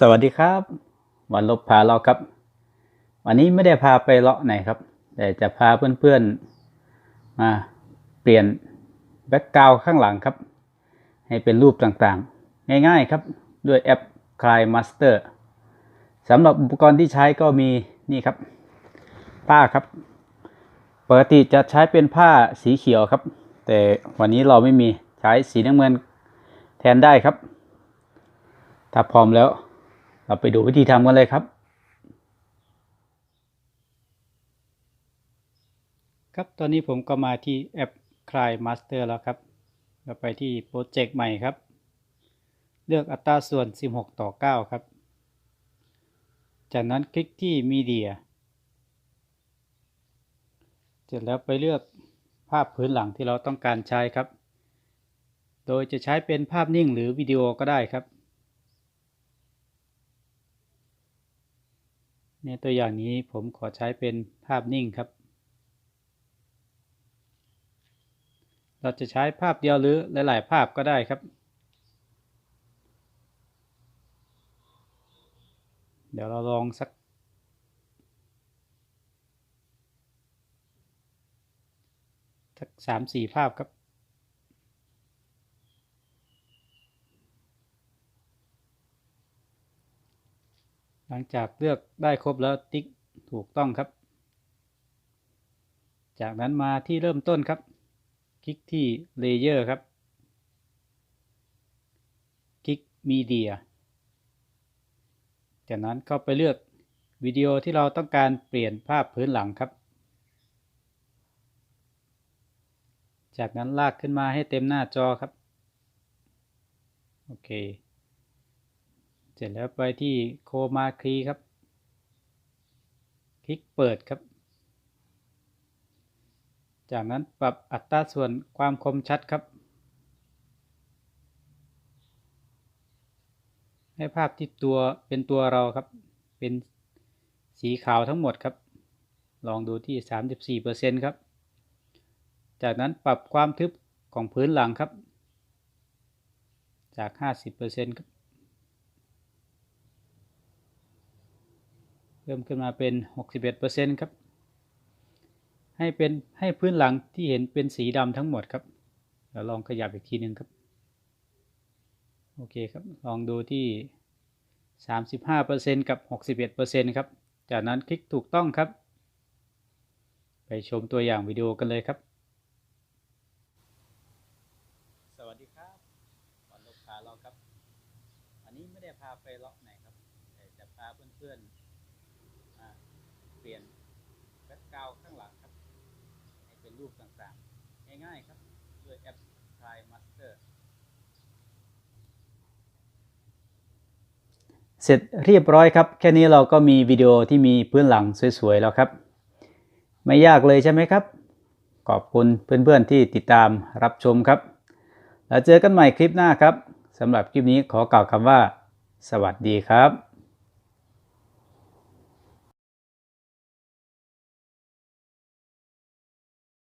สวัสดีครับ วันลบพาเราครับ วันนี้ไม่ได้พาไปเลาะไหนครับ แต่จะพาเพื่อนๆมาเปลี่ยนแบ็กกราวข้างหลังครับ ให้เป็นรูปต่างๆ ง่ายๆครับด้วยแอป c l i Master สำหรับอุปกรณ์ที่ใช้ก็มีนี่ครับ ผ้าครับปกติจะใช้เป็นผ้าสีเขียวครับ แต่วันนี้เราไม่มีใช้สีน้ำเงินแทนได้ครับ ถ้าพร้อมแล้ว เราไปดูวิธีทำกันเลยครับ ครับตอนนี้ผมก็มาที่แอป c l i Master แล้วครับเราไปที่โปรเจกต์ใหม่ครับ เลือกอัตราส่วน 16 ต่อ 9 ครับ จากนั้นคลิกที่ Media เสร็จแล้วไปเลือกภาพพื้นหลังที่เราต้องการใช้ครับ โดยจะใช้เป็นภาพนิ่งหรือวิดีโอก็ได้ครับ ในตัวอย่างนี้ผมขอใช้เป็นภาพนิ่งครับ เราจะใช้ภาพเดียวหรือหลาย ๆ ภาพก็ได้ครับ เดี๋ยวเราลองสักสักสามสี่ภาพครับ หลังจากเลือกได้ครบแล้วติ๊กถูกต้องครับ จากนั้นมาที่เริ่มต้นครับ คลิกที่เลเยอร์ครับ คลิกมีเดียจากนั้นเข้าไปเลือกวิดีโอที่เราต้องการเปลี่ยนภาพพื้นหลังครับ จากนั้นลากขึ้นมาให้เต็มหน้าจอครับ โอเค เสร็จแล้วไปที่โคมาคีครับ คลิกเปิดครับ จากนั้นปรับอัตราส่วนความคมชัดครับ ให้ภาพที่ตัวเป็นตัวเราครับ เป็นสีขาวทั้งหมดครับ ลองดูที่ 34%ครับ จากนั้นปรับความทึบของพื้นหลังครับ จาก 50%ครับ เพิ่มขึ้นมาเป็น 61%ครับ ให้เป็นให้พื้นหลังที่เห็นเป็นสีดำทั้งหมดครับเดี๋ยวลองขยับอีกทีหนึ่งครับ โอเคครับ ลองดูที่ 35%กับ 61%ครับ จากนั้นคลิกถูกต้องครับ ไปชมตัวอย่างวิดีโอกันเลยครับสวัสดีครับวันลบพาเราครับอันนี้ไม่ได้พาไปเลาะไหนครับแต่จะพาเพื่อนๆมาเปลี่ยนแบ็กกราวข้างหลังครับ ให้เป็น รูปต่างๆ ง่ายๆครับ ด้วยแอป c l i Master เสร็จเรียบร้อยครับ แค่นี้เราก็มีวิดีโอที่มีพื้นหลังสวยๆแล้วครับ ไม่ยากเลยใช่ไหมครับ ขอบคุณเพื่อนๆที่ติดตามรับชมครับ แล้วเจอกันใหม่คลิปหน้าครับสำหรับคลิปนี้ขอกล่าวคำว่า สวัสดีครับ